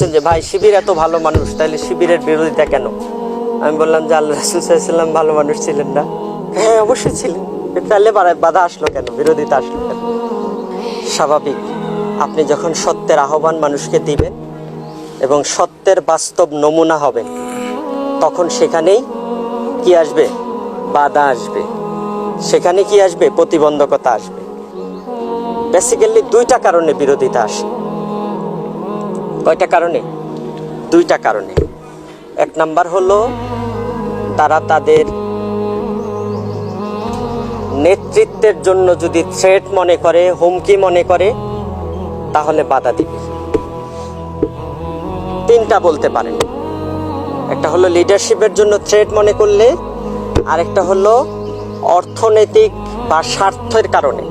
করছেন যে, ভাই, শিবির এত ভালো মানুষ তাহলে শিবিরের বিরোধিতা কেন? আমি বললাম যে আল্লাহ রসুল সাল্লাম ভালো মানুষ ছিলেন না। হ্যাঁ অবশ্যই ছিলেন। তাহলে বাধা আসলো কেন? বিরোধিতা আসলো কেন? স্বাভাবিক, আপনি যখন সত্যের আহ্বান মানুষকে দিবেন এবং সত্যের বাস্তব নমুনা হবেন, তখন সেখানেই কি আসবে? বাধা আসবে। সেখানে কি আসবে? প্রতিবন্ধকতা আসবে। বেসিক্যালি দুইটা কারণে বিরোধিতা আসে। কয়টা কারণে? দুইটা কারণে। এক নাম্বার হলো, তারা তাদের নেতৃত্বের জন্য যদি থ্রেট মনে করে, হুমকি মনে করে, তাহলে বাধা দিবে। তিনটা বলতে পারেন। একটা হলো লিডারশিপের জন্য থ্রেট মনে করলে, আরেকটা হলো অর্থনৈতিক বা স্বার্থের কারণে।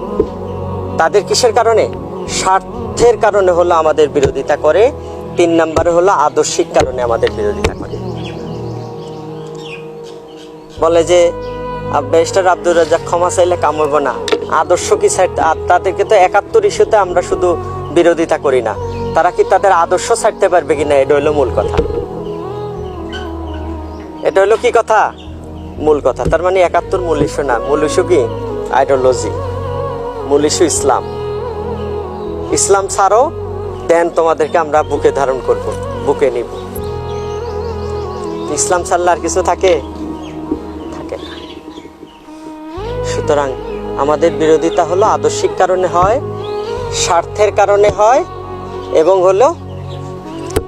তাদের কিসের কারণে? স্বার্থের কারণে হলো আমাদের বিরোধিতা করে। তিন নম্বরে হলো আদর্শিক কারণে আমাদের বিরোধিতা করে। বলে যে ব্যারিস্টার আব্দুর রাজ্জাক ক্ষমা চাইলে কামড়ব না। আদর্শ কি তাদেরকে তো একাত্তর ইস্যুতে আমরা শুধু বিরোধিতা করি না। তারা কি তাদের আদর্শ ছাড়তে পারবে কিনা, এটা হলো মূল কথা। এটা হলো কি কথা? মূল কথা। তার মানে একাত্তর মূল ইস্যু না। মূল ইস্যু কি? আইডিওলজি। মূল ইস্যু ইসলাম। ইসলাম ছাড়ো, দেন তোমাদেরকে আমরা বুকে ধারণ করব, বুকে নিব। ইসলাম ছাড়লে আর কিছু থাকে? থাকে না। সুতরাং আমাদের বিরোধিতা হলো আদর্শিক কারণে হয়, স্বার্থের কারণে হয়, এবং হলো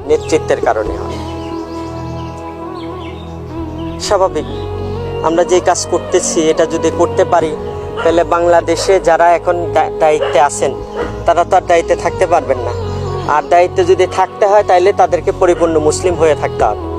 নেতৃত্বের কারণে হয়। স্বাভাবিক, আমরা যে কাজ করতেছি, এটা যদি করতে পারি তাহলে বাংলাদেশে যারা এখন দায়িত্বে আছেন, তারা তো আর দায়িত্বে থাকতে পারবেন না। আর দায়িত্বে যদি থাকতে হয় তাহলে তাদেরকে পরিপূর্ণ মুসলিম হয়ে থাকতে হবে।